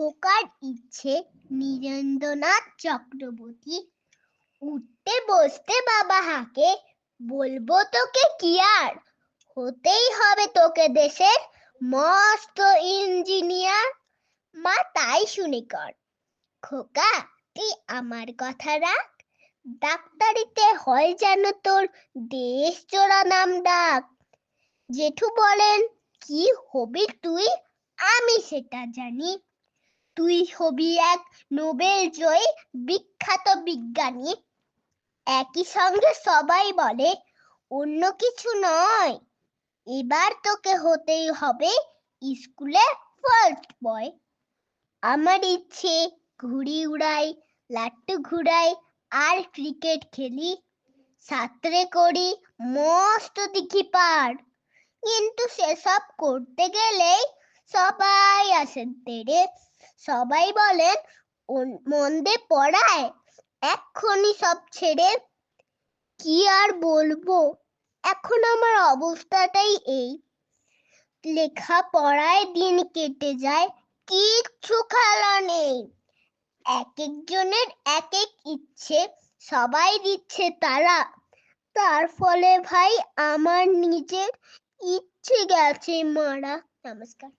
খোকার ইচ্ছে নীরেন্দ্রনাথ চক্রবর্তী। উঠতে বসতে বাবা হাকে, বলব তোকে কি আর? হতেই হবে তোকে দেশের মস্ত ইঞ্জিনিয়ার। মা তাই শুনে কর। খোকা, তুই আমার কথা রাখ। ডাক্তারিতে হয় যেন তোর দেশ চোরা নাম ডাক। জেঠু বলেন, কি হবি তুই? আমি সেটা জানি। তুই হবি এক নোবেল জয়ী বিখ্যাত বিজ্ঞানী। একই সঙ্গে সবাই বলে, অন্য কিছু নয়। এবার তোকে হতেই হবে স্কুলে ফার্স্ট বয় আমার ইচ্ছে, ঘুড়ি উড়াই, লাট্টু ঘুরাই আর ক্রিকেট খেলি। সাঁতরে করি, মস্ত দিঘি পার। কিন্তু সেসব করতে গেলেই সবাই আসেন তেরে সবাই বলেন "ওন- মন পড়ায়। এক্ষুনি সব ছেড়ে কি আর বলব? এখন আমার অবস্থাটাই এই। লেখা পড়ায় দিন কেটে যায়, কিচ্ছু খেলা নেই। এক একজনের এক এক ইচ্ছে, সবাই দিচ্ছে তারা। তার ফলে ভাই, আমার নিজের ইচ্ছে গেছে মারা। নমস্কার।